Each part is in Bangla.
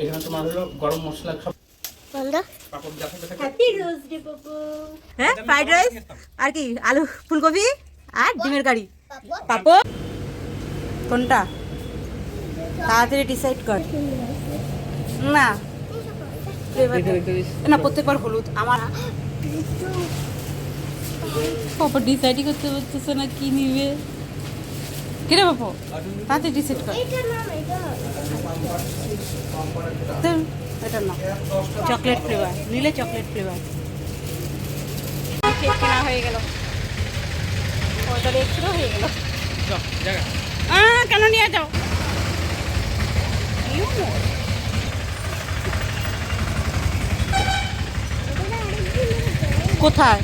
এখানে তোমার হলো গরম মশলা সব হ্যাঁ ফ্রাইড রাইস আর কি আলু ফুলকপি আর ডিমের কারি। পাপড় কোনটা? তাড়াতাড়ি ডিসাইড কর। না। না প্রত্যেকবার হলুদ। আমার ডিসাইডই করতে পারতেছে না কি নিবে? কিরে বাপু? তাড়াতাড়ি ডিসাইড কর। এটা না এটা না। চকলেট ফ্লেভার নিলে চকলেট ফ্লেভার কেক কেনা হয়ে গেল। ওটার এক্সট্রা হয়ে গেল। কেন নিয়ে যাও? কোথায়?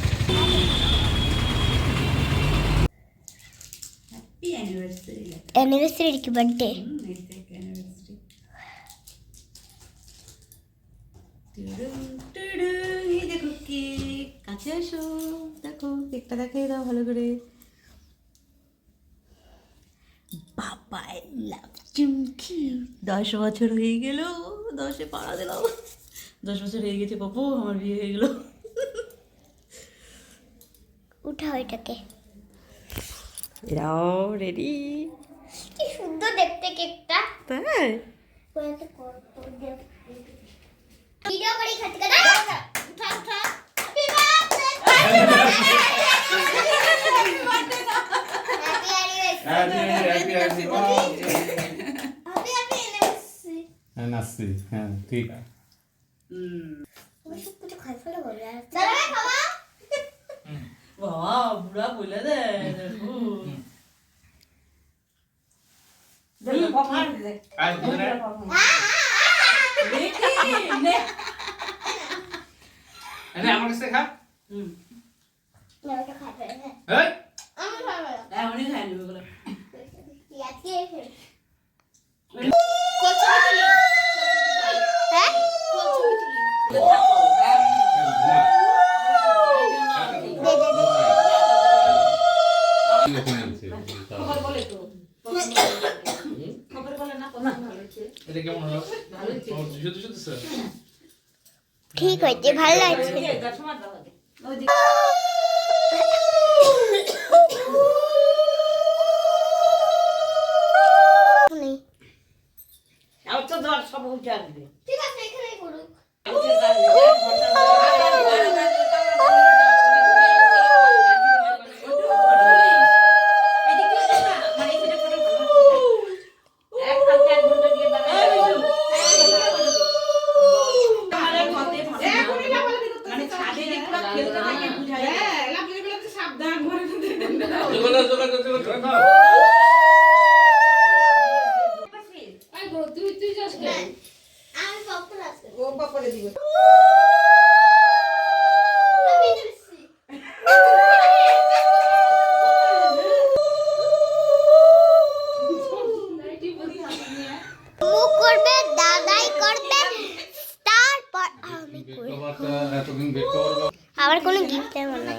অ্যানিভার্সারি কি বার্থডে দেখো কেক কাছে আসো দেখো কেকটা দেখাই দাও ভালো করে বাবা লাভ চুমকি দশ বছর হয়ে গেল দশে পাড়া দিলাম দশ বছর হয়ে গেছে বাবু আমার বিয়ে হয়ে গেল উঠাও এটাকে এরাও রেডি কি সুন্দর দেখতে কেকটা। তাই? ভিডিও করি খাতে কাটা হ্যাঁ হ্যাঁ ঠিক। বাবা বুড়া বলে দে দেখো আর বুঝলে এনে আমার কাছে খা না ওটা খাই ফেলে এই আমি খাই ফেলে এমনই খাই নেবে বলে আজকে কচুরি হ্যাঁ দে দে দে এটা কেমন হলো? ও, সত্যি সত্যি স্যার ঠিক হয়েছে ভালো লাগছে। সব উঠে আসবে। ঠিক আছে এখানেই করুক যোগাযোগ যোগাযোগ যোগাযোগ না আমি পপকর্ন আছে ও পাপড়ে দিবে আমি দিচ্ছি মুখ করবে দাদাই করবে তারপর আমি করব এতদিন বেট করব আবার কোনো গিফট এমন নাই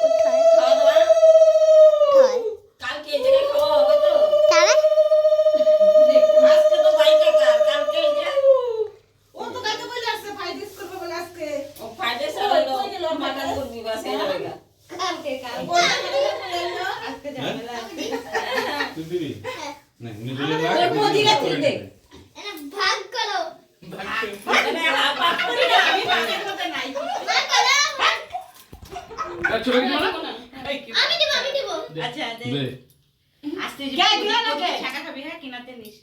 কোথায় কোথায় তারা তুই দিবি না উনি দিলে এরা ভাগ করো ভাগ করো ছোট কিছু না আমি দিব আমি দিব আচ্ছা দে আস্তে টাকা খাবি হ্যাঁ কিনাতে নিস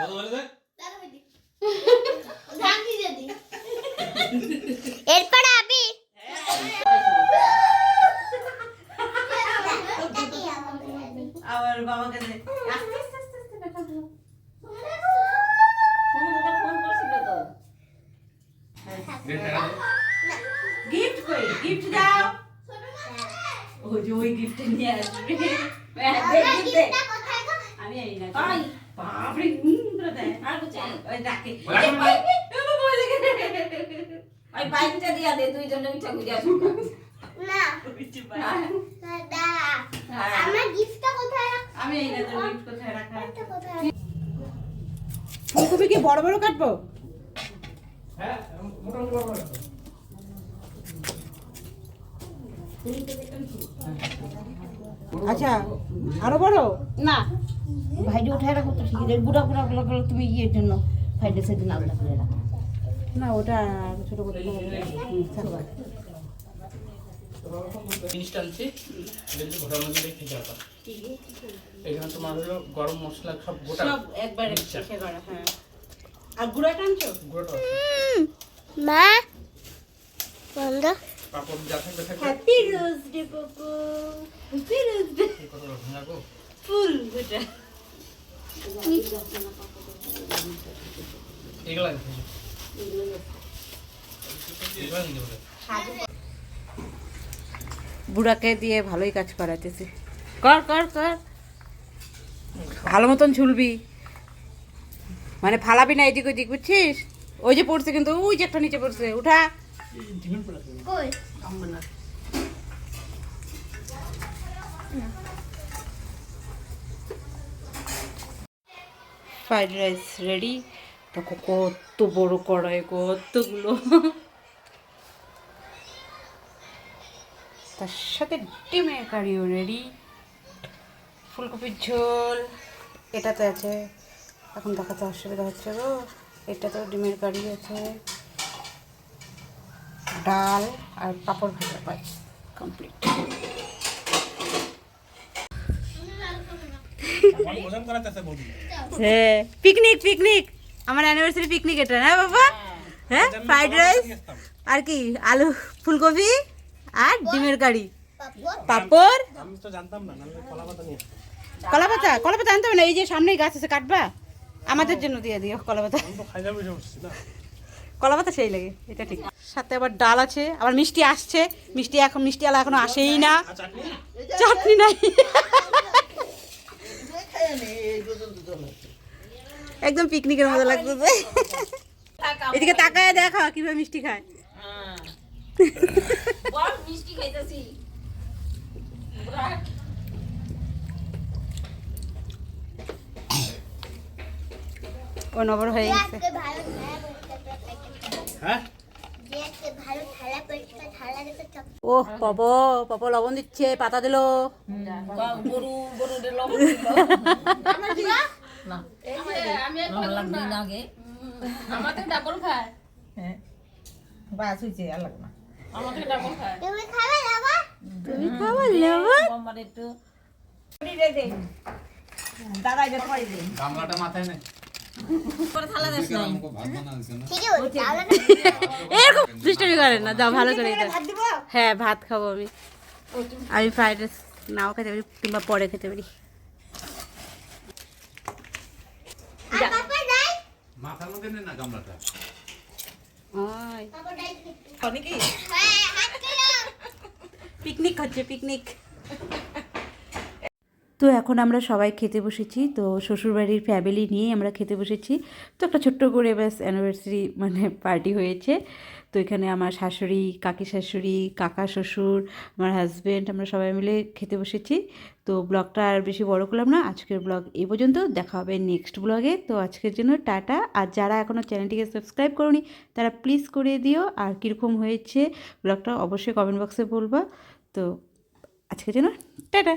দাদা গিফট দাও। ওই যে ওই গিফট নিয়ে আসবে। আমি এই না বাপরে হুম করে দেয় আর ওই ডাকে বাইকটা দিয়া দে দুইজনে মিঠা খুঁজে আসুন না। না, আমার গিফটটা কোথায় আমি এই না তোর কোথায় রাখা ফুলকপি কি বড় বড় কাটবো? হ্যাঁ মোটামুটি বড় বড়। আচ্ছা আরও বড় না। ভাইডি উঠায় রাখো তো ঠিক আছে। গুড়া গুড়া গুলো গুলো তুমি ইয়ের জন্য ভাইডি সেদিন আলাদা করে রাখো না ওটা ছোট করে জিনিসটা আনছি। দেখছি মধ্যে দিয়ে খেতে এখানে তোমার হলো গরম মশলা সব গোটা। সব একবারে শেষে করা হ্যাঁ। আর গুড়াটা আনছো? গোটা মা? বন্ধ। পাপড় যা থাকবে থাকবে। Happy rose day Coco happy rose day এই কতগুলো ভাঙাবো ফুল এগুলা বুড়াকে দিয়ে ভালোই কাজ করাতেছি কর কর কর। ভালো মতন ঝুলবি। মানে ফালাবি না এদিক ওদিক বুঝছিস? ওই যে পড়ছে কিন্তু ওই যে একটা নিচে পড়ছে। উঠা। Fried rice ready. দেখো কত বড় কড়াই, কতগুলো? তার সাথে ডিমের কারিও রেডি। ফুলকপির ঝোল, এটাতে আছে। এখন দেখাতে অসুবিধা হচ্ছে গো। এটাতেও ডিমের কারি আছে। ডাল আর পাঁপড় ভাজা পাই কমপ্লিট হ্যাঁ পিকনিক পিকনিক আমার অ্যানিভার্সারি পিকনিক এটা না বাবা? হ্যাঁ ফ্রাইড রাইস আর কি আলু ফুলকপি আর ডিমের কারি। পাপড়। কলা পাতা কলা পাতা আনতে হবে না এই যে সামনেই গাছ আছে কাটবা। আমাদের জন্য দিয়ে দিও কলা পাতা। কলা পাতা সেই লাগে এটা ঠিক। সাথে আবার ডাল আছে আবার মিষ্টি আসছে মিষ্টি এখন মিষ্টি আলা এখনও আসেই না। চাটনি? নাই। একদম পিকনিকের মতো লাগতেছে এদিকে তাকায় দেখা কীভাবে মিষ্টি খায়। বড় মিষ্টি খাইতেছি। ও নবর হয়ে গেছে। ও পপ পপ লবণ দিচ্ছে পাতা দিল। আমাদের ডাবল খায় বাস হয়েছে আর লাগবে না আমাদের ডাবল খায় তুমি খাবে বাবা তুমি খাবার লবণ? আমার একটু দাঁড়াই যেতে পারি গামলাটা মাথায় নে। ঠিক আছে তাহলে এরকম দুষ্টমি করেন না যাও ভালো করে এটা ভাত দিব? হ্যাঁ ভাত খাব আমি। আমি ফ্রাইড রাইস নাও খেতে পারি কিংবা পরে খেতে পারি। হ্যাঁ পিকনিক হচ্ছে পিকনিক। তো এখন আমরা সবাই খেতে বসেছি, তো শ্বশুরবাড়ির ফ্যামিলি নিয়েই আমরা খেতে বসেছি। তো একটা ছোট্ট করে ব্যাস অ্যানিভার্সারি মানে পার্টি হয়েছে। তো এখানে আমার শাশুড়ি, কাকি শাশুড়ি, কাকা শ্বশুর, আমার হাজব্যান্ড আমরা সবাই মিলে খেতে বসেছি। তো ব্লগটা আর বেশি বড় করলাম না, আজকের ব্লগ এ পর্যন্ত। দেখা হবে নেক্সট ব্লগে তো আজকের জন্য টাটা। আর যারা এখনও চ্যানেলটিকে সাবস্ক্রাইব করনি, তারা প্লিজ করে দিও। আর কীরকম হয়েছে ব্লগটা অবশ্যই কমেন্ট বক্সে বলবা। তো আজকের জন্য টাটা।